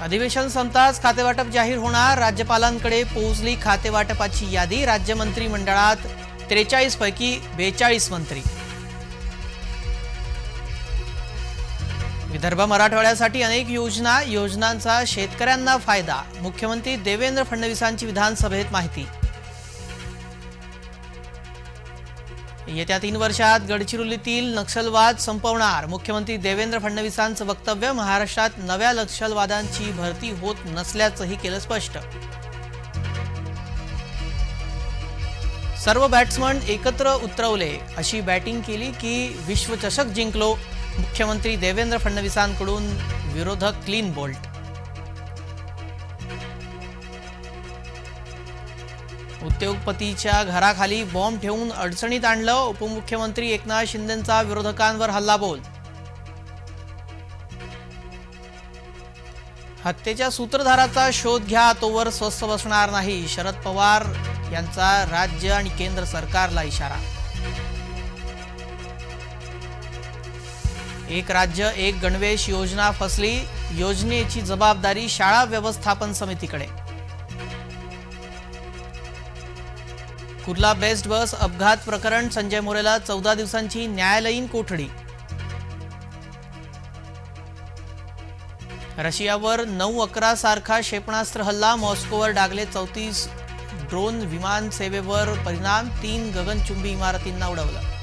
अधिवेशन संपताच खातेवाटप जाहीर होणार. राज्यपालांकडे पोहोचली खातेवाटपाची यादी. राज्य मंत्रिमंडळात त्रेचाळीस पैकी बेचाळीस मंत्री. विदर्भ मराठवाड्यासाठी अनेक योजना. योजनांचा शेतकऱ्यांना फायदा. मुख्यमंत्री देवेंद्र फडणवीसांची विधानसभेत माहिती. येत्या तीन वर्षात गडचिरोलीतील नक्षलवाद संपवणार. मुख्यमंत्री देवेंद्र फडणवीसांचं वक्तव्य महाराष्ट्रात नव्या नक्षलवादांची भरती होत नसल्याचंही केलं स्पष्ट. सर्व बॅट्समन एकत्र उतरवले. अशी बॅटिंग केली की विश्वचषक जिंकलो. मुख्यमंत्री देवेंद्र फडणवीसांकडून विरोधक क्लीन बोल्ट उद्योगपतीच्या घराखाली बॉम्ब ठेवून अडचणीत आणलं उपमुख्यमंत्री एकनाथ शिंदेंचा विरोधकांवर हल्लाबोल. हत्येच्या सूत्रधाराचा शोध घ्या तोवर स्वस्थ बसणार नाही. शरद पवार यांचा राज्य आणि केंद्र सरकारला इशारा. एक राज्य एक गणवेश योजना फसली. योजनेची जबाबदारी शाळा व्यवस्थापन समितीकडे. कुर्ला बेस्ट बस अपघात प्रकरण संजय मोरेला चौदा दिवसांची न्यायालयीन कोठडी. रशियावर नऊ अकरा सारखा क्षेपणास्त्र हल्ला मॉस्कोवर डागले चौतीस ड्रोन विमान सेवेवर परिणाम तीन गगनचुंबी इमारतींना उडवला.